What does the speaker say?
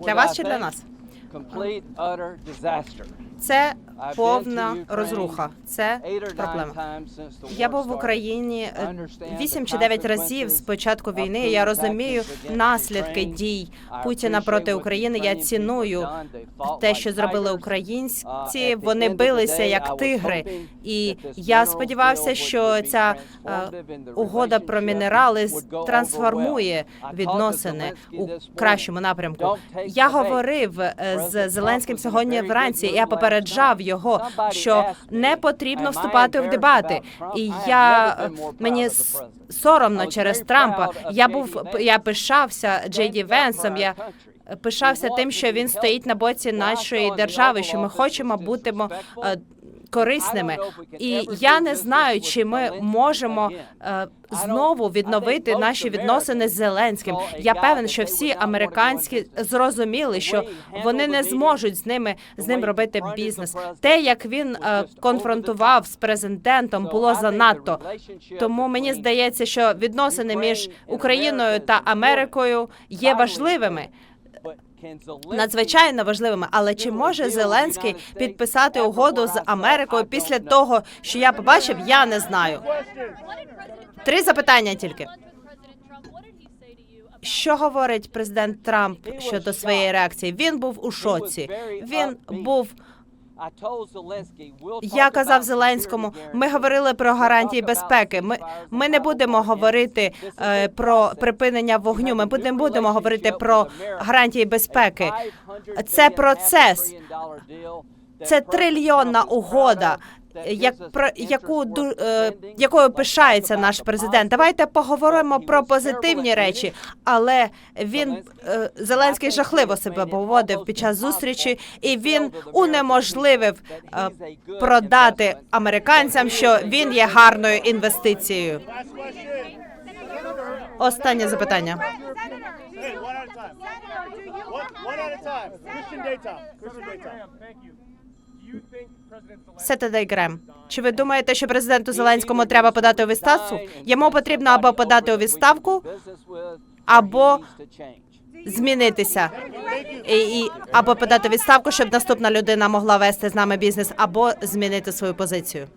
Для вас чи для нас? Complete, utter disaster. Це повна розруха. Це проблема. Я був в. Україні е, вісім чи дев'ять разів з початку війни. Я розумію наслідки дій Путіна проти України. Я ціную те, що зробили українці. Вони билися як тигри, і я сподівався, що ця е, угода про мінерали трансформує відносини у кращому напрямку. Я говорив е, з Зеленським сьогодні вранці. Я попереджав його, що не потрібно вступати в дебати. І я мені соромно через Трампа. Я був я пишався Джей Ді Венсом. Я пишався тим, що він стоїть на боці нашої держави, що ми хочемо бути е, корисними. І я не знаю, чи ми можемо е, знову відновити наші відносини з Зеленським. Я певен, що всі американські зрозуміли, що вони не зможуть з ними з ним робити бізнес. Те, як він е, конфронтував з президентом, було занадто. Тому мені здається, що відносини між Україною та Америкою є важливими. Надзвичайно важливими, але чи може Зеленський підписати угоду з Америкою після того, що я побачив, я не знаю. Три запитання тільки. Що говорить президент Трамп щодо своєї реакції? Він був у шоці. Він був. Я казав Зеленському, ми говорили про гарантії безпеки. Ми, ми не будемо говорити е, про припинення вогню. Ми не будемо говорити про гарантії безпеки. Це процес. Це трильйонна угода, як про яку ду- е, якою пишається наш президент. Давайте поговоримо про позитивні речі, але він е, Зеленський жахливо себе поводив під час зустрічі, і він унеможливив е, продати американцям, що він є гарною інвестицією. Останнє запитання. Hey, one at a time. One, one at a time. Christian Daytime. Christian Daytime. Thank you. Сетедей Грем. Чи ви думаєте, що президенту Зеленському треба подати у відставку? Йому потрібно або подати у відставку, або змінитися і, і або подати відставку, щоб наступна людина могла вести з нами бізнес, або змінити свою позицію.